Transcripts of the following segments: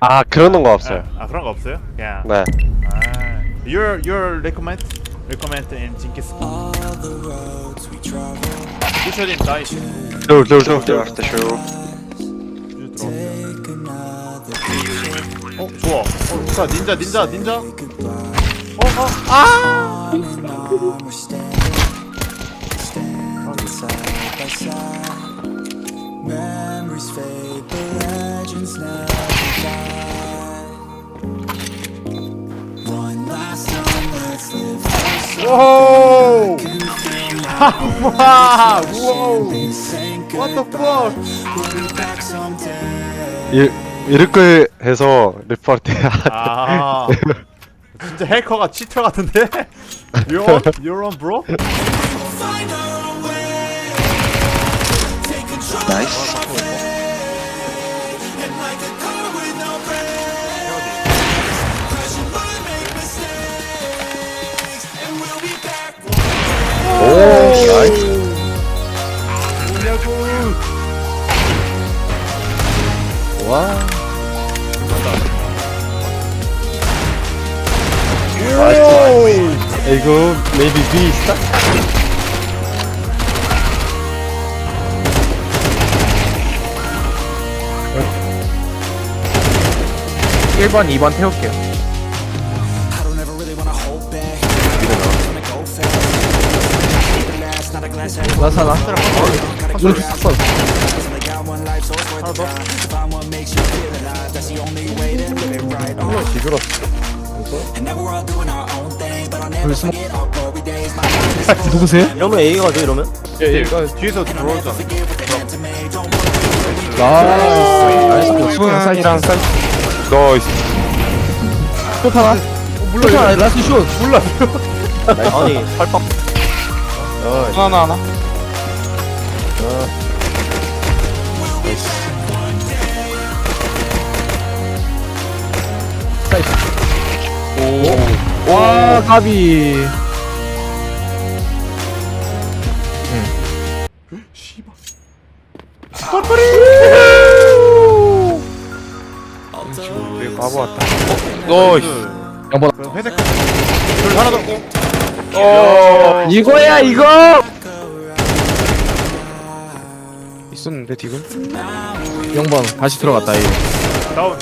아 그러는 거 없어요. 아 그런 거 없어요? 그냥 네. 아 your your recommend recommend in 징기스 부셔딘 나이스 둘, 둘, 둘, 둘. After show. 주 들어왔어요 어 좋아 어 좋다 닌자 닌자 닌자 어 어 아 와 우와우 saying what the fuck. 이 이렇게 해서 리포할 때 아 진짜 해커가 치터 같은데 you're on you're on bro 와. 이거 maybe B 있다? I don't ever really wanna hold back. Wanna go fast. Keep it last, not a glass life, so it's worth the grind. Find what makes you feel alive. That's the only way to live it right. Oh. And now we're all doing our own thing, but I'll never forget our glory days. My life is 누구세요? 이러면 A가 가죠 이러면? 예, 이거 뒤에서. Don't worry. 나이스. 수영 사이랑 사이. 나이스. 슛 하나. 몰라. 슛 하나. 라스트 슛. 몰라. 아니 팔빵 하나 하나. 오. 와 가비. 씨발 우리 바보 같다. 나이스. 양보. 그 회색 둘 하나 더 어. 이거야 이거. 있었는데 지금. 0번 다시 들어갔다 이. 다운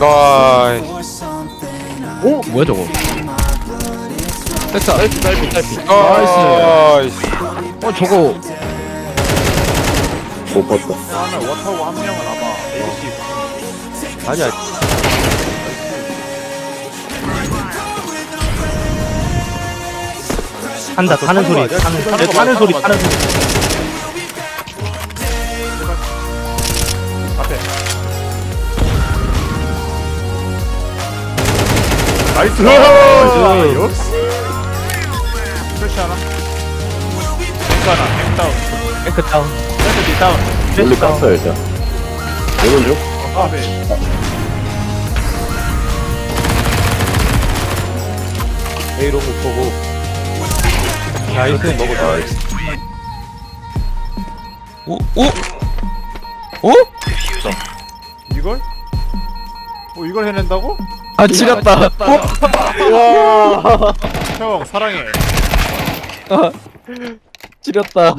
나이스. 오 뭐야 저거? 됐다. 딸피 딸피 딸피. 나이스. 어 저거. 하나 워터고 한 명은 아마 ABC 아니야. 한다 타는 소리 타는, 타는 타는 소리 타는 소리 나이스. 아, 역시 프레시. 하나 뱅크 하나 뱅크 다운. 뱅크 다운. 뱅크 뒤 다운. 원래 깠어 일단 아, 네. A로 못 보고. 나이스. 먹어 오 오. 오? 이걸? 어 이걸 해낸다고? 아 지렸다. 형 사랑해 지렸다.